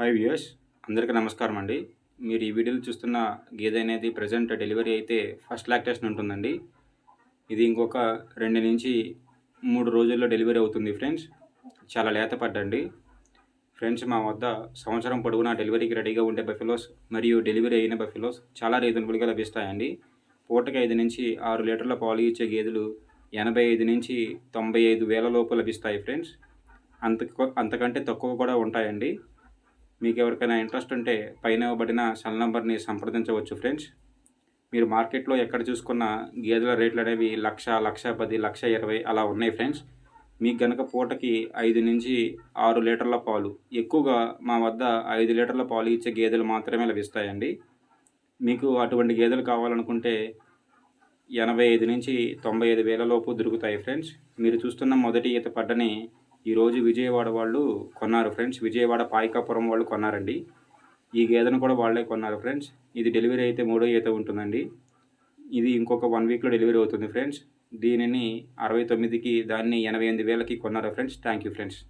Hi viewers అందరికీ నమస్కారం అండి. మీరు ఈ వీడియోలో చూస్తున్న గేదె అనేది ప్రజెంట్ డెలివరీ అయితే ఫస్ట్ లాక్టేషన్ ఉంటుందండి. ఇది ఇంకొక రెండు నుంచి మూడు రోజుల్లో డెలివరీ అవుతుంది ఫ్రెండ్స్. చాలా లేత పడ్డండి ఫ్రెండ్స్ మా వద్ద సంవత్సరం పొడవునా డెలివరీకి రెడీగా ఉండే బఫెలోస్ మరియు డెలివరీ అయిన బఫెలోస్ చాలా రీజనబుల్గా లభిస్తాయండి. పూటకి ఐదు నుంచి ఆరు లీటర్ల పాలు ఇచ్చే గేదెలు ఎనభై ఐదు నుంచి తొంభై ఐదు వేల లోపు లభిస్తాయి ఫ్రెండ్స్. అంత అంతకంటే తక్కువ కూడా ఉంటాయండి. మీకు ఎవరికైనా ఇంట్రెస్ట్ ఉంటే పైన ఇవ్వబడిన సెల్ నెంబర్ని సంప్రదించవచ్చు ఫ్రెండ్స్. మీరు మార్కెట్లో ఎక్కడ చూసుకున్న గేదెల రేట్లు అనేవి లక్ష లక్ష పది లక్ష ఇరవై అలా ఉన్నాయి ఫ్రెండ్స్. మీకు గనక పూటకి ఐదు నుంచి ఆరు లీటర్ల పాలు ఎక్కువగా మా వద్ద ఐదు లీటర్ల పాలు ఇచ్చే గేదెలు మాత్రమే లభిస్తాయండి. మీకు అటువంటి గేదెలు కావాలనుకుంటే ఎనభై ఐదు నుంచి తొంభై ఐదు వేల లోపు దొరుకుతాయి ఫ్రెండ్స్. మీరు చూస్తున్న మొదటి ఈత పడ్డని ఈరోజు విజయవాడ వాళ్ళు కొన్నారు ఫ్రెండ్స్. విజయవాడ పాయికాపురం వాళ్ళు కొన్నారండి. ఈ గేదెను కూడా వాళ్ళే కొన్నారు ఫ్రెండ్స్. ఇది డెలివరీ అయితే మూడో ఈత ఉంటుందండి. ఇది ఇంకొక వన్ వీక్లో డెలివరీ అవుతుంది ఫ్రెండ్స్. దీనిని అరవై తొమ్మిదికి దాన్ని ఎనభై ఎనిమిది వేలకి కొన్నారు ఫ్రెండ్స్? Thank you friends.